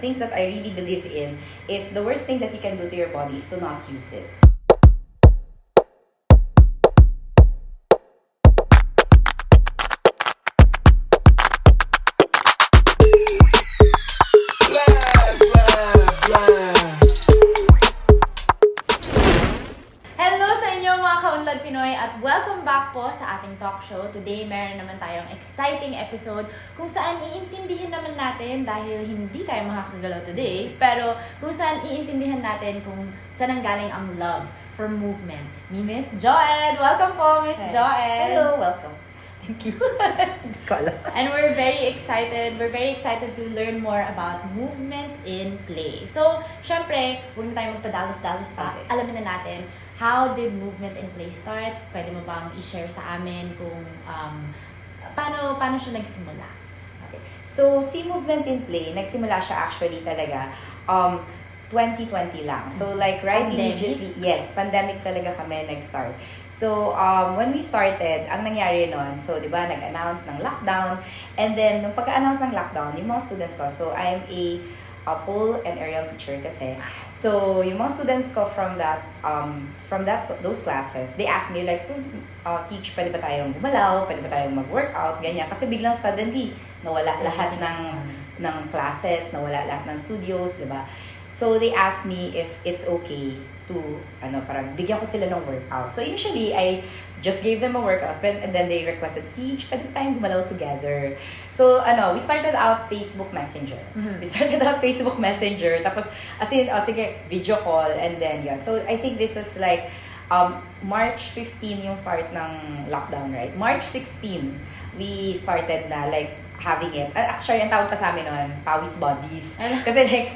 Things that I really believe in is the worst thing that you can do to your body is to not use it. Talk show. Today, meron naman tayong exciting episode kung saan iintindihin naman natin dahil hindi tayo makakagalaw today, pero kung saan iintindihan natin kung saan ang galing ang love for movement ni Miss Joed. Welcome po, Miss. Joed. Hello, welcome. Thank you. And we're very excited. We're very excited to learn more about movement in play. So, syempre, huwag na tayo magpadalos-dalos pa. Okay. Alamin na natin, how did movement in play start? Pwede mo bang i-share sa amin kung um, paano, paano siya nagsimula? Okay. So, si Movement in Play, nagsimula siya actually talaga um, 2020 lang. So, like, right Pandemic? immediately, yes, pandemic talaga kami nag-start. So, um, when we started, ang nangyari nun, so, di ba, nag-announce ng lockdown. And then, nung pagka-announce ng lockdown, yung mga students ko, so, I'm a pole and aerial teacher kasi. So, yung mga students ko from that, um, from that, those classes, they asked me like, "Hmm, uh, teach, pwede ba tayong gumalaw? Pwede ba tayong mag-workout? Ganyan. Kasi biglang suddenly, nawala lahat ng, ng classes, nawala lahat ng studios, di ba? So, they asked me if it's okay to, ano, parang bigyan ko sila ng workout. So, initially, I just gave them a workout, and then they requested, teach, pwede tayong gumalaw together? So, ano, we started out Facebook Messenger. Mhm. We started out Facebook Messenger, tapos, as in, oh, sige, video call, and then yun. So, I think this was like, um, March 15 yung start ng lockdown, right? March 16, we started na, like, having it. Uh, Actually, ang tawag pa sa amin noon, pawis bodies. Kasi like,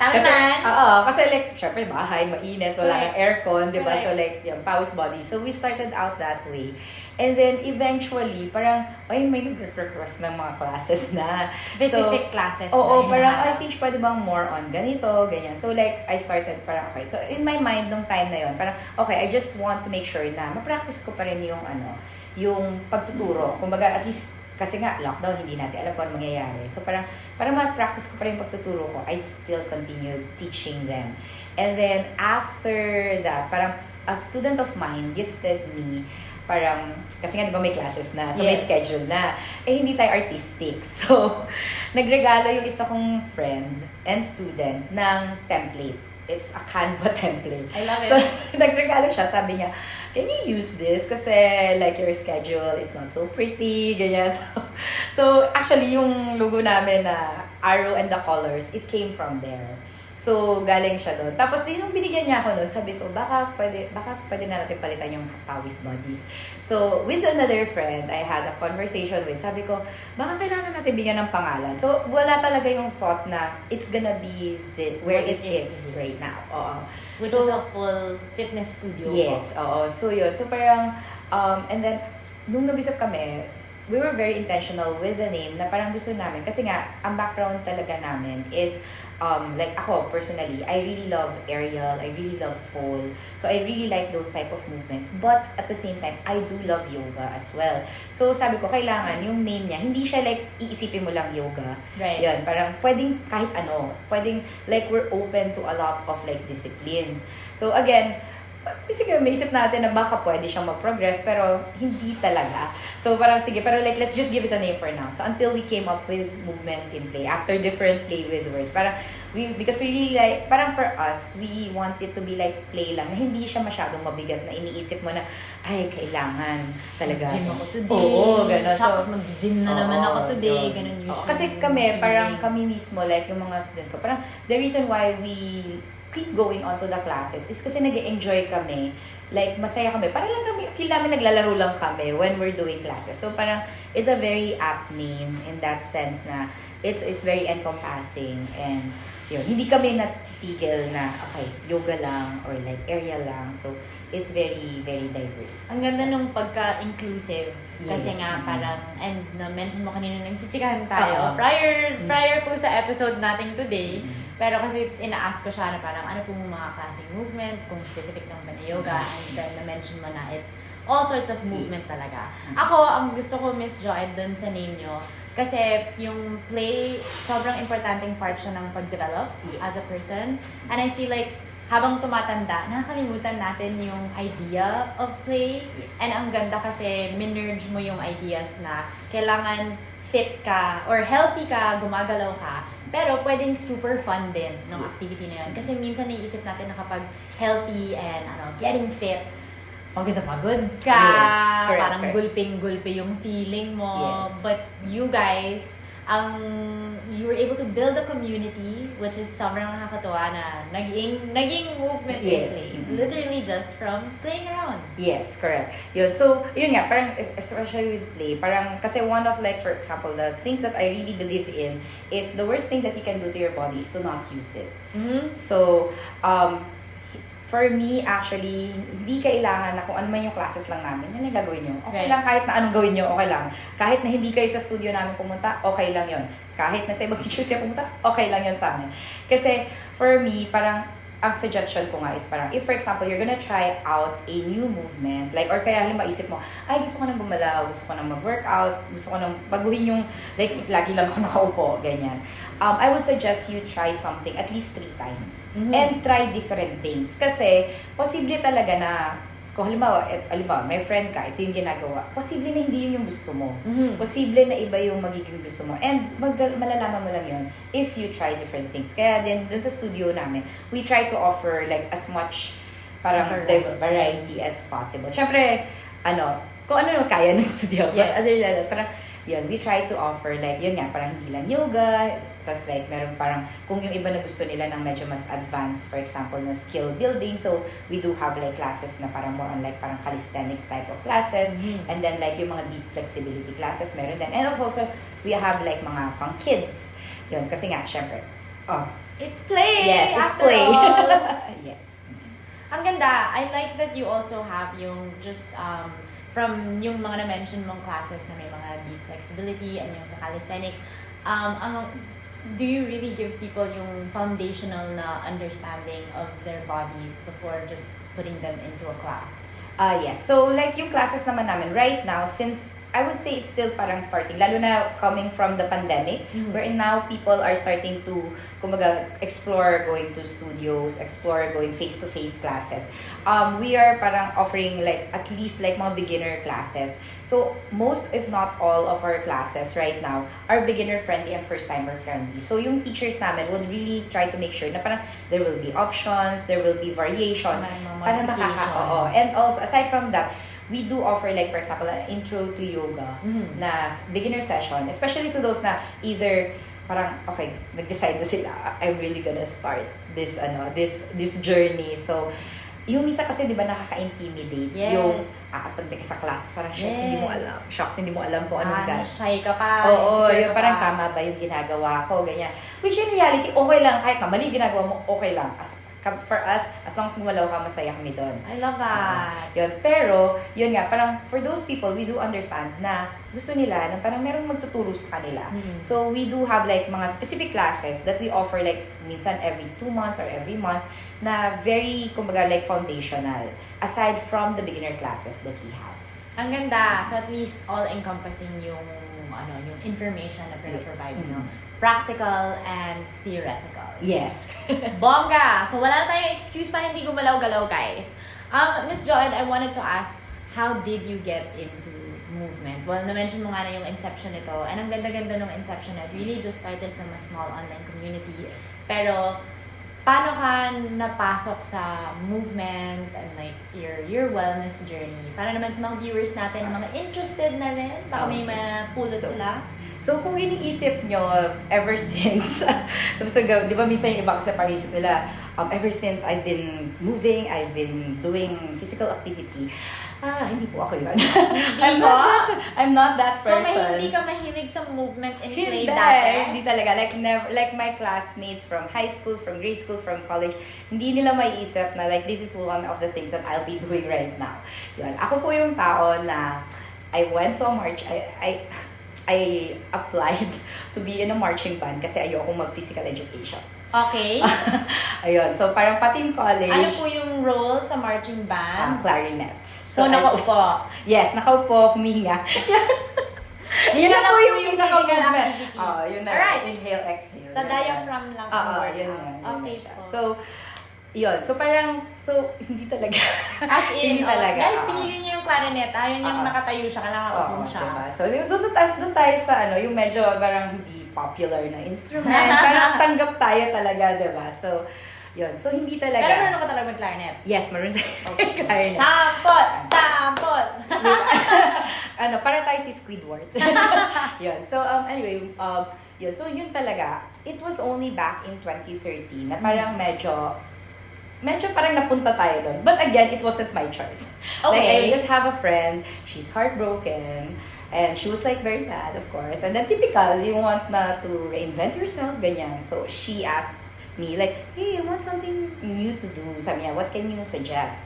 Tama kasi, naman. Oo, kasi like, syempre bahay, mainit, wala Correct. nang aircon, di ba? Correct. So like, yung pawis body. So we started out that way. And then eventually, parang, ay, may nag-request ng mga classes na. Specific classes Oo, na parang, I hinahanap. think pwede bang more on ganito, ganyan. So like, I started parang, okay. So in my mind, nung time na yon parang, okay, I just want to make sure na ma-practice ko pa rin yung, ano, yung pagtuturo. Kumbaga, at least, kasi nga, lockdown, hindi natin alam kung ano mangyayari. So parang, para ma-practice ko pa rin pagtuturo ko, I still continued teaching them. And then, after that, parang, a student of mine gifted me parang, kasi nga di ba may classes na, so may Yes. schedule na. Eh, hindi tayo artistic. So, nagregalo yung isa kong friend and student ng template. It's a Canva template. I love it. So, nagregalo siya, sabi niya, can you use this? Kasi, like, your schedule, it's not so pretty, ganyan. So, so actually, yung logo namin na arrow and the colors, it came from there. So, galing siya doon. Tapos, din nung binigyan niya ako noon, sabi ko, baka pwede, baka pwede na natin palitan yung pawis bodies. So, with another friend, I had a conversation with, sabi ko, baka kailangan natin bigyan ng pangalan. So, wala talaga yung thought na it's gonna be the, where it it is, is right now. Oo. Which So, is a full fitness studio. Yes, oo. So, yun. So, parang, um, and then, nung nag-usap kami, we were very intentional with the name na parang gusto namin. Kasi nga, ang background talaga namin is, um, like ako, personally, I really love aerial, I really love pole. So, I really like those type of movements. But, at the same time, I do love yoga as well. So, sabi ko, kailangan yung name niya, hindi siya like, iisipin mo lang yoga. Right. Yun, parang pwedeng kahit ano. Pwedeng, like, we're open to a lot of, like, disciplines. So, again, sige, may isip natin na baka pwede siyang mag-progress, pero hindi talaga. So, parang sige, pero like, let's just give it a name for now. So, until we came up with movement in play, after different play with words, parang, we, because we really like, parang for us, we want it to be like play lang, na hindi siya masyadong mabigat na iniisip mo na, ay, kailangan talaga. Gym ako today. Oo, gano'n. Shucks, So, mag-gym na naman Oo, ako today. yun. Ganun Oo, usually. kasi kami, parang kami mismo, like yung mga students ko, parang the reason why we keep going on to the classes is kasi nag enjoy kami. Like, masaya kami. Parang lang kami, feel namin naglalaro lang kami when we're doing classes. So, parang, it's a very apt name in that sense na it's, it's very encompassing and yun, hindi kami natitigil na, okay, yoga lang or like area lang. So, it's very, very diverse. Ang ganda nung pagka-inclusive. Kasi Yes. nga Mm. parang, and na-mention mo kanina, nagchichikahan tayo. Oo. Prior, Mm. prior po sa episode natin today, Mm. pero kasi ina-ask ko siya na parang ano pong mga klaseng movement, kung specific lang ba na yoga, and then na-mention mo na it's all sorts of movement talaga. Ako, ang gusto ko, Miss Joy, dun sa name nyo, Kasi yung play, sobrang importanteng part siya ng pag-develop Yes. as a person. And I feel like habang tumatanda, nakakalimutan natin yung idea of play. Yes. And ang ganda kasi minerge mo yung ideas na kailangan fit ka or healthy ka, gumagalaw ka, pero pwedeng super fun din ng Yes. activity na yun. Kasi minsan naiisip natin na kapag healthy and ano, getting fit, pagod na pagod ka, Yes, correct, parang correct. gulping-gulpi yung feeling mo. Yes. But you guys, ang you were able to build a community which is sobrang nakakatuwa na naging naging movement Yes. play. Mhm. Literally just from playing around. Yes, correct. Yun. So, yun nga, parang es- especially with play, parang kasi one of like, for example, the things that I really believe in is the worst thing that you can do to your body is to not use it. Mhm. So, um, for me, actually, hindi kailangan na kung ano man yung classes lang namin, yun lang gagawin nyo. Okay Right. lang kahit na anong gawin nyo, okay lang. Kahit na hindi kayo sa studio namin pumunta, okay lang yon Kahit na sa ibang teachers kayo pumunta, okay lang yon sa amin. Kasi, for me, parang, ang suggestion ko nga is parang, if for example, you're gonna try out a new movement, like, or kaya halimbawa isip mo, ay, gusto ko nang gumalaw, gusto ko nang mag-workout, gusto ko nang baguhin yung, like, lagi lang ako nakaupo, ganyan. Um, I would suggest you try something at least three times. Mhm. And try different things. Kasi, posible talaga na, kung halimbawa, et, halimbawa, may friend ka, ito yung ginagawa, posible na hindi yun yung gusto mo. Mhm. Posible na iba yung magiging gusto mo. And mag, malalaman mo lang yun if you try different things. Kaya din, dun sa studio namin, we try to offer like as much parang Variety. variety, as possible. Siyempre, ano, kung ano kaya ng studio. But Yeah. other than that, parang, yun, we try to offer like, yun nga, parang hindi lang yoga, tapos like, meron parang, kung yung iba na gusto nila ng medyo mas advanced, for example, na skill building, so we do have like classes na parang more on like parang calisthenics type of classes, Mhm. and then like yung mga deep flexibility classes, meron din. And of also, we have like mga pang kids. Yun, kasi nga, syempre, oh, It's play! yes, it's after play. all. yes. Ang ganda. I like that you also have yung just um, from yung mga na-mention mong classes na may mga deep flexibility and yung sa calisthenics. Um, ang, do you really give people yung foundational na understanding of their bodies before just putting them into a class? Ah, yes. So, like yung classes naman namin right now, since I would say it's still parang starting, lalo na coming from the pandemic, Mhm. wherein now people are starting to, kumbaga, explore going to studios, explore going face-to-face classes. Um, we are parang offering like, at least like mga beginner classes. So, most if not all of our classes right now are beginner-friendly and first-timer friendly. So, yung teachers namin would really try to make sure na parang there will be options, there will be variations, para makaka oo. And also aside from that, we do offer like for example an intro to yoga Mhm. na beginner session, especially to those na either parang okay, nag-decide na sila I'm really gonna start this ano, this this journey. So yung misa kasi 'di ba nakaka-intimidate Yes. yung aapunta ka sa classes parang shit, hindi mo Yes. alam. Shocks, hindi mo alam kung anong Ah, gan. shy ka pa. Oo, insecure yung parang pa. tama ba yung ginagawa ko, ganyan. Which in reality, okay lang. Kahit na mali ginagawa mo, okay lang. As, for us, as long as gumalaw ka, masaya kami doon. I love that. Yun. Pero, yun nga, parang for those people, we do understand na gusto nila na parang merong magtuturo sa kanila. Mhm. So, we do have like mga specific classes that we offer like minsan every two months or every month na very, kumbaga, like foundational aside from the beginner classes that we have. Ang ganda. So at least all-encompassing yung ano, yung information na provide Yes. nyo. Mhm. Practical and theoretical. Yes. Bongga! So wala na tayong excuse para hindi gumalaw-galaw, guys. Um, Miss Joan, I wanted to ask, how did you get into movement? Well, na-mention mo nga na yung inception nito. And ang ganda-ganda ng inception na really just started from a small online community. Pero, paano ka napasok sa movement and like your your wellness journey? Para naman sa mga viewers natin, mga interested na rin, baka may Okay. mapulot So, sila. So, kung iniisip nyo, ever since, so, di ba minsan yung iba kasi parang isip nila, um, ever since I've been moving, I've been doing physical activity, ah, hindi po ako yun. I'm, Hindi not I'm not that So, person. may hindi ka mahilig sa movement and play Hindi, dati? hindi talaga. Like, never, like my classmates from high school, from grade school, from college, hindi nila maiisip na like, this is one of the things that I'll be doing right now. Yun. Ako po yung tao na I went to a march, I, I, I applied to be in a marching band kasi ayoko mag-physical education. Okay. Ayun. So, parang pati in college, ano po yung role sa marching um, band? clarinet. so, I- nakaupo. Yes, nakaupo, humihinga. yun na po yung yung activity. Oo, yun na. Alright. Inhale, exhale. Sa diaphragm lang Oo, yun na. Okay. So, yun. So, parang, so, hindi talaga. As in, hindi oh, talaga. guys, pinili niya yung clarinet. ah. Yun yung Oo. nakatayo siya, kailangan Oo, upo siya. diba? So, yung doon tayo, doon tayo sa ano, yung medyo parang hindi popular na instrument. parang tanggap tayo talaga, diba? So, yun. So, hindi talaga. Pero marunong ka talaga mag-clarinet. Yes, maroon tayo. Okay. Clarinet. Sampot! Sampot! ano, para tayo si Squidward. yun. So, um, anyway, um, yun. So, yun talaga. It was only back in 2013 na parang medyo, medyo parang napunta tayo doon. But again, it wasn't my choice. Like, I Okay. just have a friend, she's heartbroken, and she was like very sad, of course. And then typical, you want na to reinvent yourself, ganyan. So, she asked me like, hey, I want something new to do. Sabi niya, what can you suggest?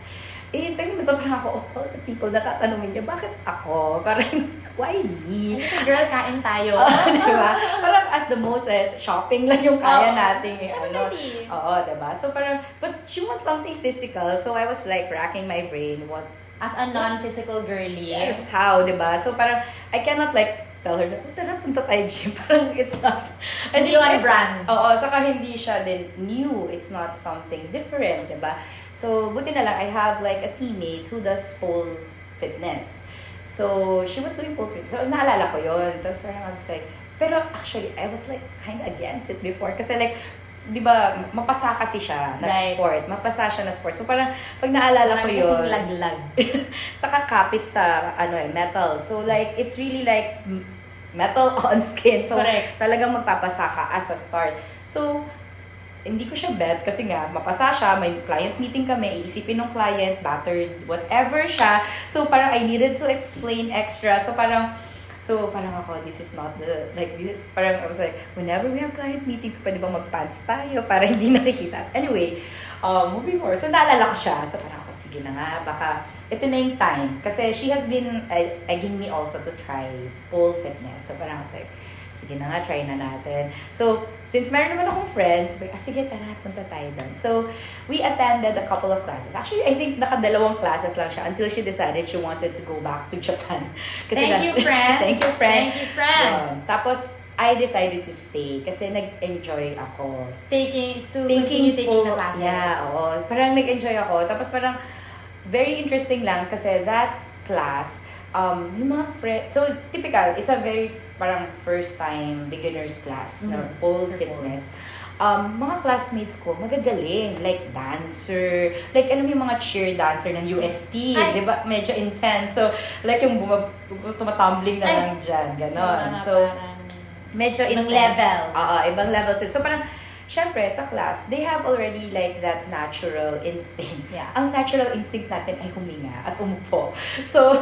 Eh, time na to, parang ako, of all the people na tatanungin niya, bakit ako? Parang, Halika, girl, kain tayo. Oo, diba? Parang at the most, eh, shopping lang yung kaya Oo. nating, eh, ano. Oo, diba? So parang, but she wants something physical. So I was like racking my brain, what As a non-physical girly. Yes, how, di ba? So parang, I cannot like tell her, oh, tara, punta tayo gym. Parang it's not. Hindi it's- you want it's- brand. Oo, saka hindi siya din new. It's not something different, di ba? So, buti na lang, I have like a teammate who does pole fitness. So, she was doing fitness. So, naalala ko yun. Tapos parang I was like, pero actually, I was like kind of against it before. Kasi like, di ba, mapasa kasi siya na Right. sport. Mapasa siya na sport. So, parang, pag naalala ko Marami yun, kasing laglag. saka kapit sa ano eh, metal. So like it's really like metal on skin. So Correct. talagang magpapasa ka as a start. So hindi ko siya bet kasi nga mapasa siya, may client meeting kami, iisipin ng client, battered, whatever siya. So parang I needed to explain extra. So parang So, parang ako, this is not the, like, this, parang I was like, whenever we have client meetings, pwede bang mag-pants tayo para hindi nakikita. Anyway, um, moving forward. So, naalala ko siya. So, parang ako, sige na nga, baka, ito na yung time. Kasi she has been uh, egging me also to try pole fitness. So, parang I was like, sige na nga, try na natin. So, since meron naman akong friends, ah, sige, tara, punta tayo doon. So, we attended a couple of classes. Actually, I think nakadalawang classes lang siya until she decided she wanted to go back to Japan. Thank that's- you, friend. Thank you, friend. Thank you, friend. Yun. Tapos, I decided to stay kasi nag-enjoy ako. Taking, to continue taking full- the classes. Yeah, oo. Parang nag-enjoy ako. Tapos parang, very interesting lang kasi that class, um, yung mga friends, so typical, it's a very parang first time beginner's class na Mhm. pole For fitness. Um, mga classmates ko, magagaling. Like, dancer. Like, ano yung mga cheer dancer ng UST. Ay. Di ba? Medyo intense. So, like, yung bumab- tumatumbling na Ay. lang dyan. Ganon. mga So, parang medyo intense. level. Oo, ibang level sila. So parang, syempre, sa class, they have already like that natural instinct. Yeah. Ang natural instinct natin ay huminga at umupo. So,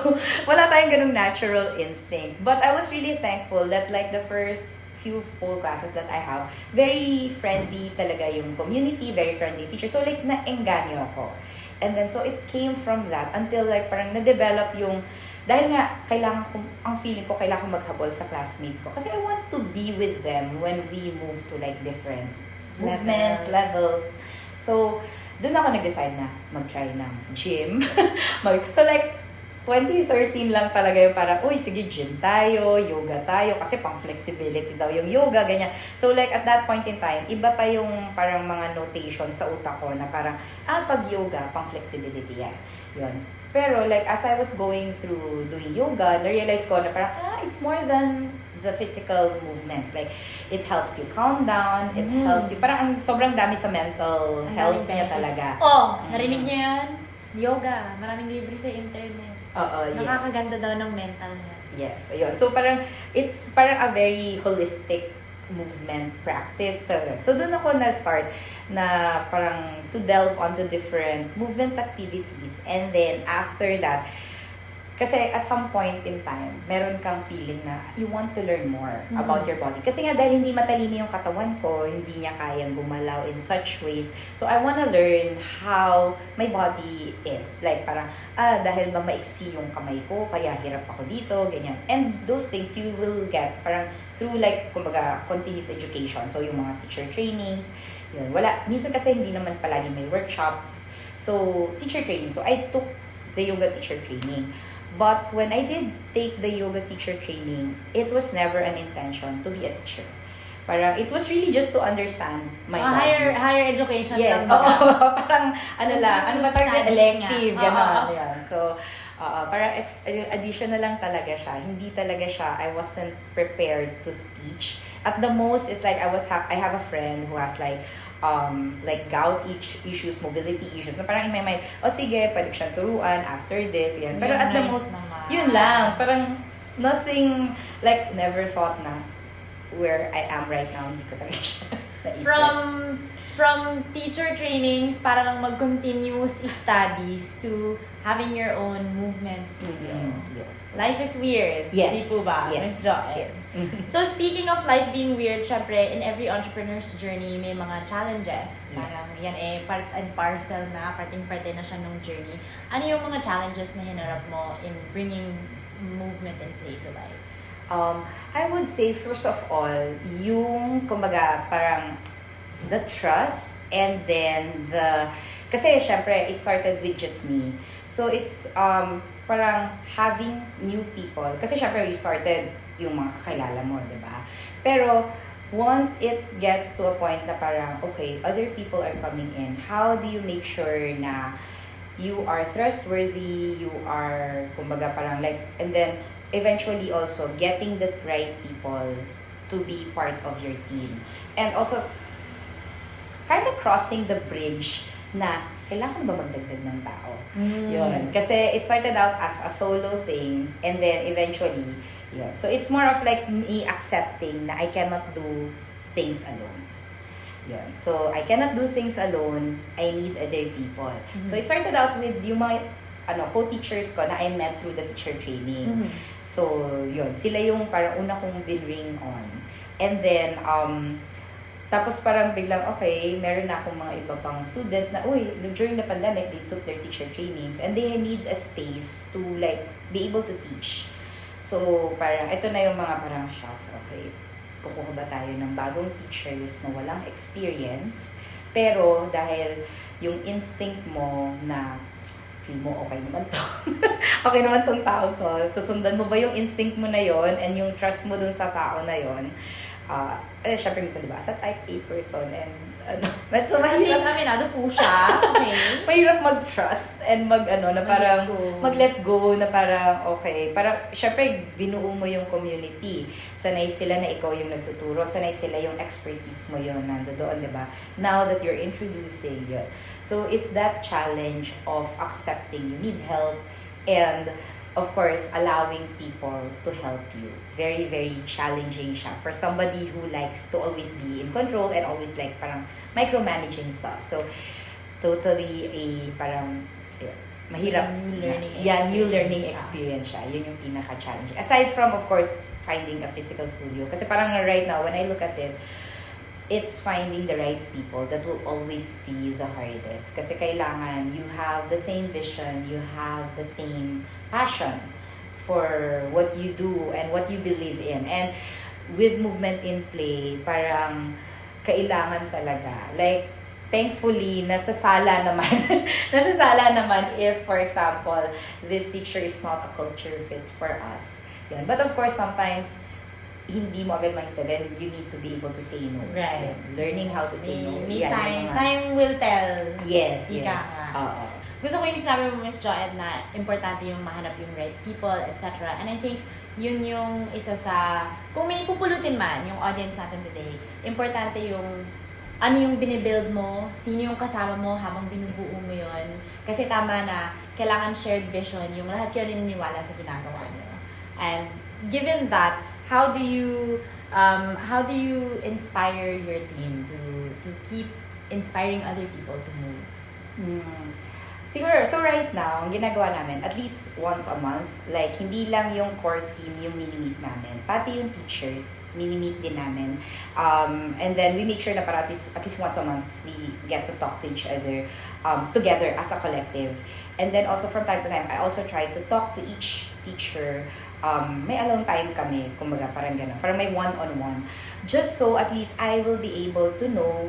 wala tayong ganung natural instinct. But I was really thankful that like the first few pole classes that I have, very friendly talaga yung community, very friendly teacher. So like, naengganyo ako. And then, so it came from that until like parang na-develop yung dahil nga, kailangan ko, ang feeling ko, kailangan ko maghabol sa classmates ko. Kasi I want to be with them when we move to like different movements, levels. So, doon ako nag-decide na mag-try ng gym. So like, 2013 lang talaga yung parang, uy, sige, gym tayo, yoga tayo, kasi pang flexibility daw yung yoga, ganyan. So like, at that point in time, iba pa yung parang mga notation sa utak ko na parang, ah, pag yoga, pang flexibility yan. Yun. Pero like, as I was going through doing yoga, na-realize ko na parang, ah, it's more than the physical movements. Like, it helps you calm down, it Mm. helps you, parang ang sobrang dami sa mental Ang health daming niya benefits. talaga. Oh, Mm. narinig niyo yan? Yoga. Maraming libre sa internet. Oo, yes. Nakakaganda daw ng mental niya. Yes, ayun. So parang it's parang a very holistic movement practice. So, so doon ako na-start na parang to delve onto different movement activities. And then after that, kasi at some point in time, meron kang feeling na you want to learn more Mhm. about your body. Kasi nga dahil hindi matalino yung katawan ko, hindi niya kayang gumalaw in such ways. So I wanna learn how my body is. Like parang, ah, dahil ba maiksi yung kamay ko, kaya hirap ako dito, ganyan. And those things you will get parang through like, kumbaga, continuous education. So yung mga teacher trainings, yun. Wala, minsan kasi hindi naman palagi may workshops. So, teacher training. So, I took the yoga teacher training. But when I did take the yoga teacher training, it was never an intention to be a teacher. Parang, it was really just to understand my body. Ah, higher, higher education Yes, oo. ba? parang, ano lang, ano ba Studies elective, nga. gano'n. Oo. Yan. So, oo, parang ad- additional lang talaga siya. Hindi talaga siya, I wasn't prepared to teach. At the most is like, I was ha- I have a friend who has like, um, like gout itch issues, mobility issues, na parang in my mind, oh sige, pwede ko siyang turuan after this, yan. Pero Yun, at the nice most, naman. yun lang, parang nothing, like, never thought na where I am right now, hindi ko talaga siya. From from teacher trainings para lang mag-continuous studies to having your own movement studio. Mm, yun. So, Life is weird. Yes. Di po ba, Yes. Joy? Yes. So speaking of life being weird, syempre, in every entrepreneur's journey, may mga challenges. Yes. Parang yan eh, part and parcel na, parting-parte na siya nung journey. Ano yung mga challenges na hinarap mo in bringing movement and play to life? Um, I would say, first of all, yung, kumbaga, parang the trust and then the, kasi syempre, it started with just me. So it's um, parang having new people. Kasi syempre, you started yung mga kakilala mo, di ba? Pero, once it gets to a point na parang, okay, other people are coming in, how do you make sure na you are trustworthy, you are, kumbaga parang like, and then eventually also getting the right people to be part of your team. And also, kind of crossing the bridge na kailangan ba magdagdag ng tao? Yun. Kasi it started out as a solo thing and then eventually, yun. So it's more of like me accepting na I cannot do things alone. Yun. So I cannot do things alone. I need other people. So it started out with yung mga ano, co-teachers ko na I met through the teacher training. Mhm. So, yun. Sila yung parang una kong binring on. And then, um, tapos parang biglang, okay, meron na akong mga iba pang students na, uy, during the pandemic, they took their teacher trainings and they need a space to like, be able to teach. So, parang, ito na yung mga parang shocks, okay, kukuha ba tayo ng bagong teachers na walang experience, pero dahil yung instinct mo na feel mo okay naman to. okay naman tong tao to. Susundan mo ba yung instinct mo na yon and yung trust mo dun sa tao na yon? Ah, eh, syempre minsan, di ba, sa type A person and ano, medyo mahirap, aminado po siya. Okay. mahirap mag-trust and mag, ano, na parang, Mag-let go. mag-let go na parang, okay, parang, syempre, binuo mo yung community. Sanay sila na ikaw yung nagtuturo. Sanay sila yung expertise mo yun nando doon, di ba? Now that you're introducing yun. So, it's that challenge of accepting you need help and, of course, allowing people to help you. Very, very challenging siya for somebody who likes to always be in control and always like parang micromanaging stuff. So, totally a parang yeah, mahirap. New learning yeah, new learning experience experience siya. Yun yung pinaka-challenging. Aside from, of course, finding a physical studio. Kasi parang right now, when I look at it, it's finding the right people that will always be the hardest. Kasi kailangan you have the same vision, you have the same passion for what you do and what you believe in. And with movement in play, parang kailangan talaga. Like, thankfully, nasasala naman. nasasala naman if, for example, this teacher is not a culture fit for us. Yan. But of course, sometimes, hindi mo agad then you need to be able to say no. Right. Yan. Learning how to say no. Yan yung time. mga- Time will tell. Yes, Ika yes. Oo. Gusto ko yung sinabi mo, Miss Joanne, na importante yung mahanap yung right people, etc. And I think yun yung isa sa, kung may pupulutin man yung audience natin today, importante yung ano yung binibuild mo, sino yung kasama mo habang binubuo mo yun. Kasi tama na, kailangan shared vision, yung lahat kayo naniniwala sa ginagawa nyo. And given that, how do you um, how do you inspire your team to to keep inspiring other people to move? Mm. Siguro, so right now, ang ginagawa namin, at least once a month, like, hindi lang yung core team yung mini-meet namin, pati yung teachers, mini-meet din namin. Um, and then, we make sure na para at least, at least once a month, we get to talk to each other um, together as a collective. And then also, from time to time, I also try to talk to each teacher um, may alone time kami, kumbaga, parang gano'n. Parang may one-on-one. Just so, at least, I will be able to know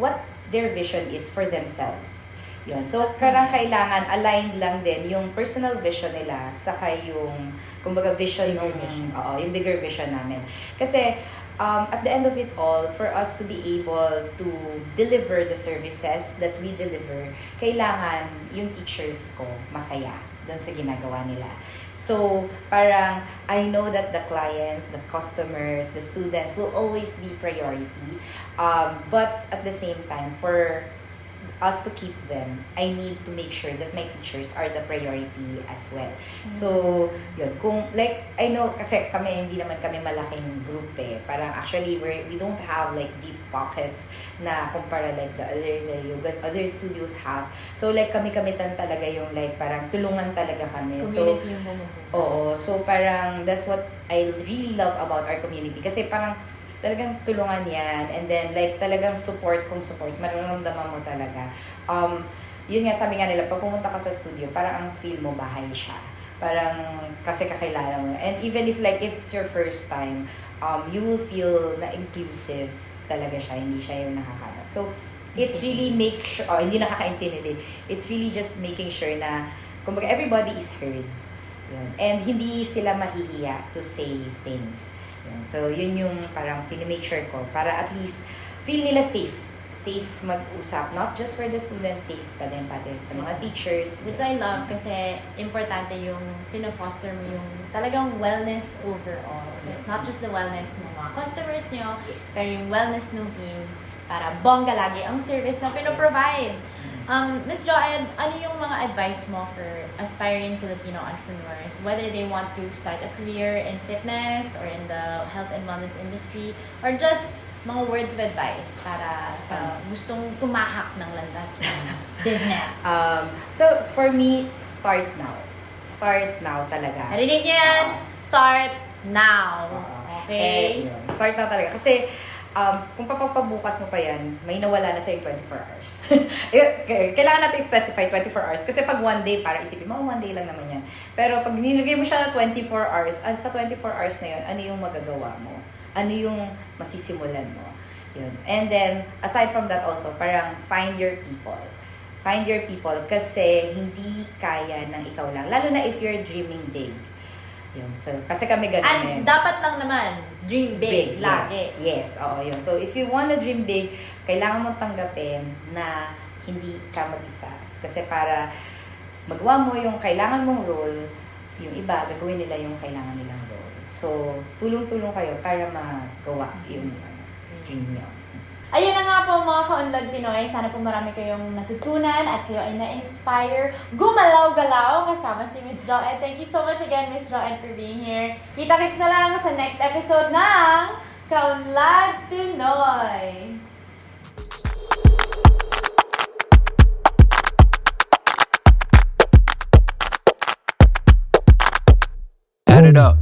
what their vision is for themselves. Yun. So, parang kailangan aligned lang din yung personal vision nila saka yung, kumbaga, vision Bigger ng, vision. oo, yung bigger vision namin. Kasi, um, at the end of it all, for us to be able to deliver the services that we deliver, kailangan yung teachers ko masaya doon sa ginagawa nila. So, parang, I know that the clients, the customers, the students will always be priority. Um, but at the same time, for us to keep them, I need to make sure that my teachers are the priority as well. So, yun. Kung, like, I know, kasi kami, hindi naman kami malaking group eh. Parang actually, we're, we don't have like deep pockets na kumpara like the other, the yoga, other studios has. So, like, kami-kamitan talaga yung like, parang tulungan talaga kami. So, Community yung bumubuo. Oo. So, parang that's what I really love about our community. Kasi parang talagang tulungan yan. And then, like, talagang support kung support. Mararamdaman mo talaga. Um, yun nga, sabi nga nila, pag pumunta ka sa studio, parang ang feel mo bahay siya. Parang kasi kakilala mo. And even if like, if it's your first time, um, you will feel na inclusive talaga siya. Hindi siya yung nakakala. So, it's really make sure, oh, hindi nakaka-intimidate. It's really just making sure na, kumbaga, everybody is heard. Yun. And hindi sila mahihiya to say things. Yun. So, yun yung parang pinimake sure ko para at least feel nila safe. Safe mag-usap. Not just for the students, safe pa din pati sa mga teachers. Which I love kasi importante yung fino-foster mo yung talagang wellness overall. So it's not just the wellness ng mga customers nyo, pero yung wellness ng team para bongga lagi ang service na pinoprovide. Um, Ms. Joanne, ano yung mga advice mo for aspiring Filipino entrepreneurs, whether they want to start a career in fitness or in the health and wellness industry, or just mga words of advice para sa gustong tumahak ng landas ng business? Um, so, for me, start now. Start now talaga. Narinig niyo yan? Start now. Eh, Okay? yun. Start na talaga. Kasi, um, kung papagpabukas mo pa yan, may nawala na sa'yo 24 hours. Kailangan natin specify 24 hours. Kasi pag one day, para isipin mo, oh, one day lang naman yan. Pero pag nilagay mo siya na 24 hours, ah, sa 24 hours na yun, ano yung magagawa mo? Ano yung masisimulan mo? Yun. And then, aside from that also, parang find your people. Find your people kasi hindi kaya ng ikaw lang. Lalo na if you're dreaming big. Yun. So, kasi kami ganun And eh. dapat lang naman, dream big, lagi. Yes, yes, oo, yun. So, if you wanna dream big, kailangan mong tanggapin na hindi ka mag-isa. Kasi para magawa mo yung kailangan mong role, yung iba, gagawin nila yung kailangan nilang role. So, tulong-tulong kayo para magawa yung ano, dream niyo. Ayun na nga po mga ka-unlad Pinoy. Sana po marami kayong natutunan at kayo ay na-inspire. Gumalaw-galaw kasama si Miss Joanne. Thank you so much again, Miss Joanne, for being here. Kita-kits na lang sa next episode ng Kaunlad Pinoy. Add it up.